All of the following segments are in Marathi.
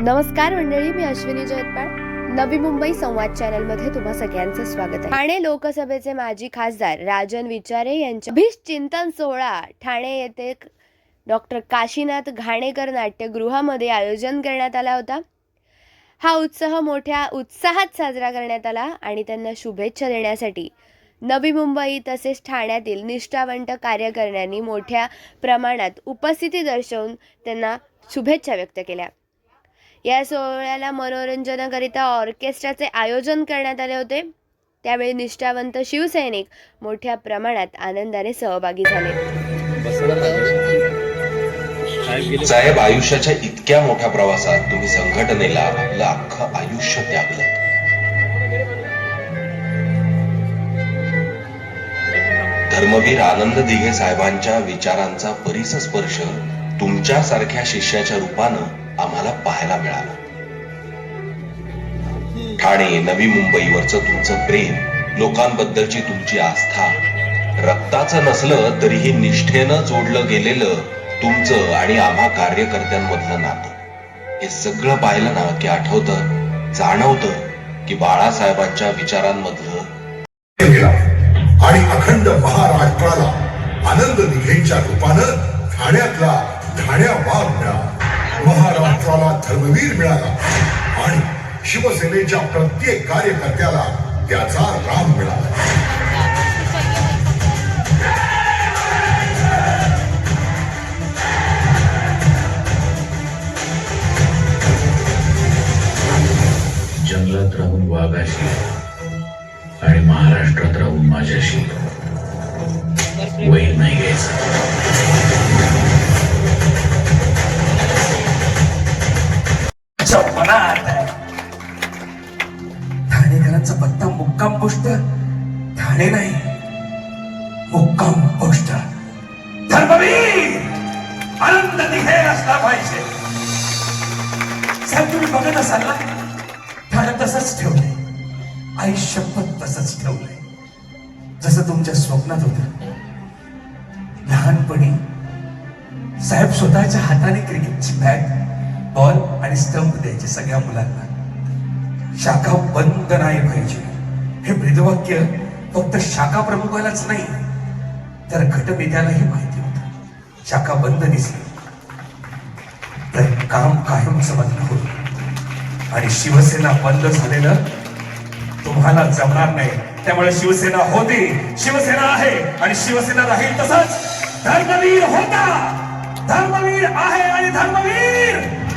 नमस्कार मंडळी मी अश्विनी जयतपाळ नवी मुंबई संवाद चॅनलमध्ये तुम्हा सगळ्यांचं स्वागत आहे. ठाणे लोकसभेचे माजी खासदार राजन विचारे यांच्या भीष चिंतन सोहळा ठाणे येथे डॉक्टर काशीनाथ घाणेकर नाट्यगृहामध्ये आयोजन करण्यात आला होता. हा उत्सव मोठ्या उत्साहात साजरा करण्यात आला आणि त्यांना शुभेच्छा देण्यासाठी नवी मुंबई तसेच ठाण्यातील निष्ठावंत कार्यकर्त्यांनी मोठ्या प्रमाणात उपस्थिती दर्शवून त्यांना शुभेच्छा व्यक्त केल्या. या सोहळ्याला मनोरंजनाकरिता ऑर्केस्ट्राचे आयोजन करण्यात आले होते. त्यावेळी निष्ठावंत शिवसैनिक मोठ्या प्रमाणात आनंदाने सहभागी झाले. साहेब आयुष्याच्या इतक्या मोठ्या प्रवासात तुम्ही संघटनेला आपलं अख्खं आयुष्य त्यागलं. धर्मवीर आनंद दिघे साहेबांच्या विचारांचा परिसस्पर्श तुमच्यासारख्या शिष्याच्या रूपानं आम्हाला पाहायला मिळाला. ठाणे नवी मुंबईवरचं तुमचं प्रेम लोकांबद्दलची तुमची आस्था रक्ताचं नसलं तरीही निष्ठेनं जोडलं गेलेलं तुमचं आणि आम्हा कार्यकर्त्यांमधलं नातं. हे सगळं पाहिलं ना की आठवतं जाणवतं की बाळासाहेबांच्या विचारांमधलं आणि अखंड महाराष्ट्राला आनंद दिघेंच्या रूपानं ठाण्यातला ठाण्या वाघ मिळाला महाराष्ट्राला धर्मवीर मिळाला. आणि शिवसेनेच्या प्रत्येक कार्यकर्त्याला त्याचा राम मिळाला. जंगलात राहून वाघाशी आणि महाराष्ट्रात राहून माझ्याशी वैर नाही घ्यायचं. ठाणेकरांचा पत्ता मुक्काम पोस्ट ठाणे नाही मुक्काम पोस्ट धर्मवीर आनंद तिथे असला पाहिजे. साहेब तुम्ही बघत असाल ना? ठाणे तसंच ठेवलंय. आई शपथ तसंच ठेवलंय. जसं तुमच्या स्वप्नात होत. लहानपणी साहेब स्वतःच्या हाताने क्रिकेटची बॅट बॉल आणि स्टंप द्यायचे सगळ्या मुलांना. शाखा बंद नाही पाहिजे हे ब्रीदवाक्य फक्त शाखा प्रमुखालाच नाही तर घटनेत्यालाही माहिती होतं. शाखा बंद दिसली. तर काम कायम समजलं होतं. आणि शिवसेना बंद झालेलं तुम्हाला जमणार नाही. त्यामुळे शिवसेना होती शिवसेना आहे आणि शिवसेना राहील तसंच. धर्मवीर होता. धर्मवीर आहे आणि धर्मवीर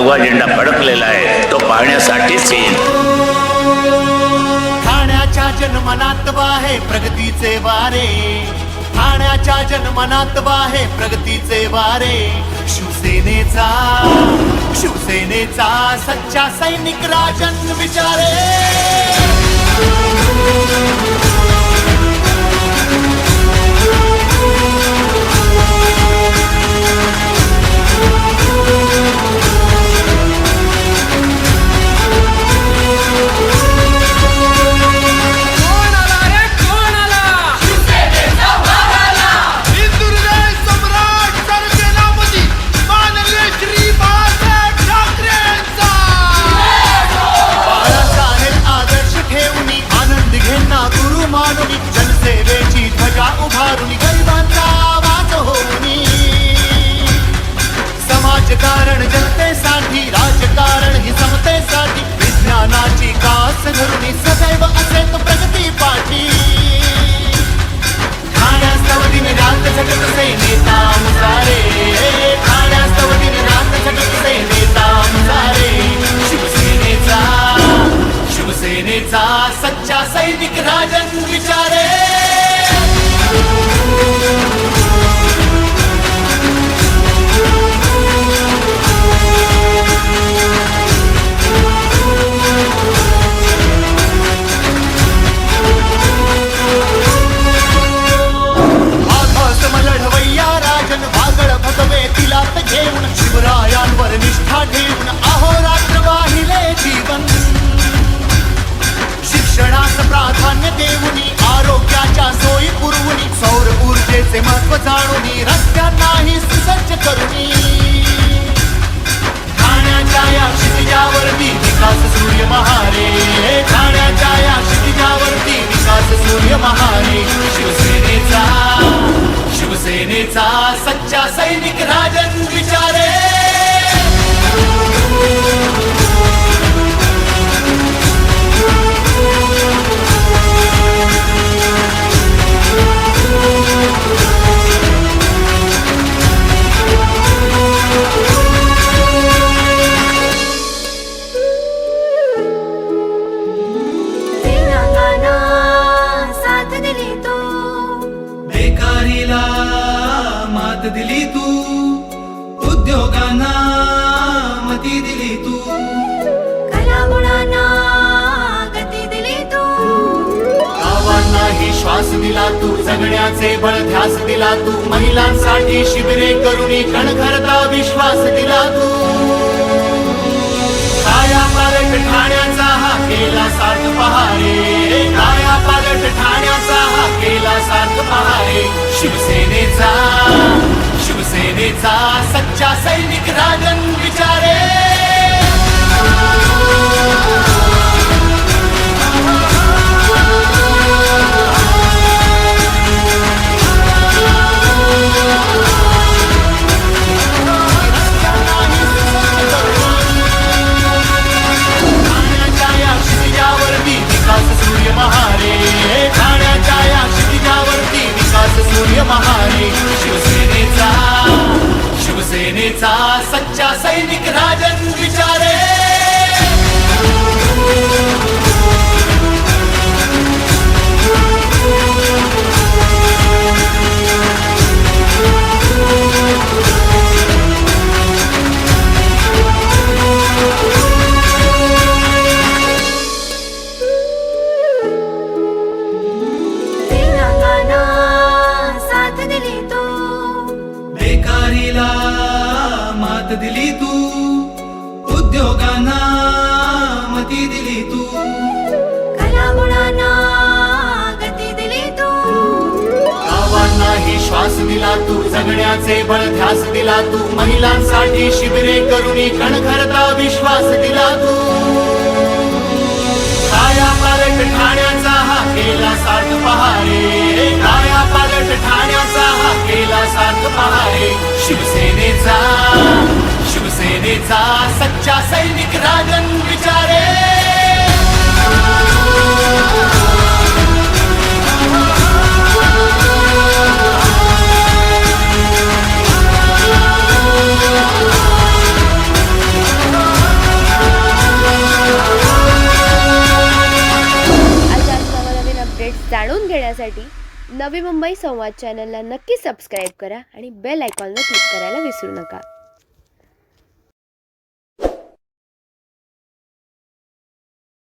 भगवा झेंडा फडकलेला आहे तो पाहण्यासाठीच येईल. ठाण्याच्या जन्मनात आहे प्रगतीचे वारे. ठाण्याच्या जन्मनात आहे प्रगतीचे वारे. शिवसेनेचा शिवसेनेचा सच्चा सैनिक राजन विचारे. शिवसेनेचा सच्चा सैनिक राजन विचारे. आकाशम लढवय्या राजन वागळ भगवे तिलात घेऊन शिवरायांवर निष्ठा ठेवून ऊर्जेचे महत्त्व जाणून रस्त्यांनाही सुसज्ज करुनी ठाण्याच्या या क्षितिजावरती विकास सूर्य महारे. ठाण्याच्या या क्षितिजावरती विकास सूर्य महारे. शिवसेनेचा शिवसेनेचा सच्चा सैनिक राजन विचार मात दिली तू उद्योगांना मती दिली तू. कलागुणांना गती दिली तू. गावांनाही श्वास दिला तू जगण्याचे बळ ध्यास दिला तू महिलांसाठी शिबिरे करुणी कणखरता विश्वास दिला तू. काया पालट ठाण्याचा हा केला सार्थ पहारे काया पालट ठाण्याचा हा केला सार्थ पहारे शिवसेनेचा सच्चा सैनिक राजन विचारे. शिवसेनेचा सच्चा सैनिक राजन विचारे. तू जगण्याचे बळ ध्यास दिला तू. महिलांसाठी शिबिरे करुणी कणखरता विश्वास दिला तू. काया पालट ठाण्याचा हा केला सार्थ पहारे. काया पालट ठाण्याचा हा केला सार्थ पहारे. शिवसेनेचा शिवसेनेचा सच्चा सैनिक राजन विचारे. माय संवाद चॅनलला नक्की सबस्क्राईब करा आणि बेल आयकॉनला क्लिक करायला विसरू नका.